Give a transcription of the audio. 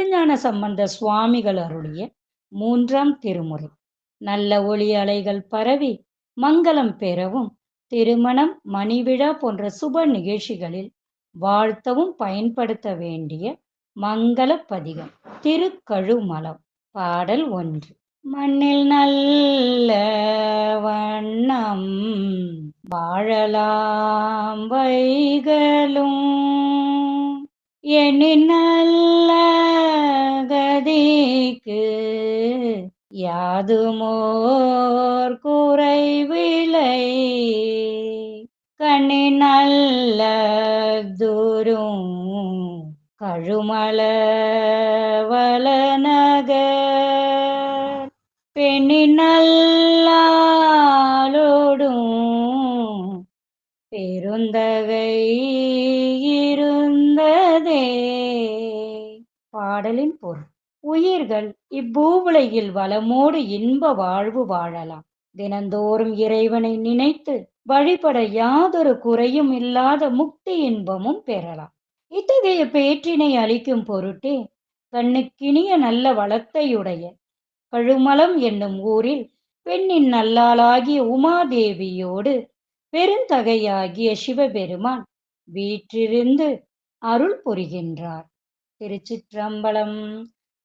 திருஞான சம்பந்த சுவாமிகள் அருளிய மூன்றாம் திருமுறை. நல்ல ஒளி அலைகள் பரவி மங்களம் பெறவும் திருமணம் மணிவிழா போன்ற சுப நிகழ்ச்சிகளில் வாழ்த்தவும் பயன்படுத்த வேண்டிய மங்கள பதிகம். திருக்கழுமலம் பாடல் ஒன்று. மண்ணில் நல்ல வண்ணம் வாழலாம் வைகளும். எண்ணி நல்ல யாதுமோர் குறைவிலை கண்ணி நல்ல தூரும் கழுமல வளநகர் பெண்ணி நல்லாலோடும் பெருந்தகை இருந்ததே. பாடலின் பொருள். உயிர்கள் இப்பூவுலகில் வளமோடு இன்ப வாழ்வு வாழலாம். தினந்தோறும் இறைவனை நினைத்து வழிபட யாதொரு குறையும் இல்லாத முக்தி இன்பமும் பெறலாம். இத்தகைய பேற்றினை அளிக்கும் பொருட்டே கண்ணுக்கினிய நல்ல வளத்தையுடைய கழுமலம் என்னும் ஊரில் பெண்ணின் நல்லாளாகிய உமாதேவியோடு பெருந்தகையாகிய சிவபெருமான் வீற்றிருந்து அருள் புரிகின்றார். திருச்சிற்றம்பலம்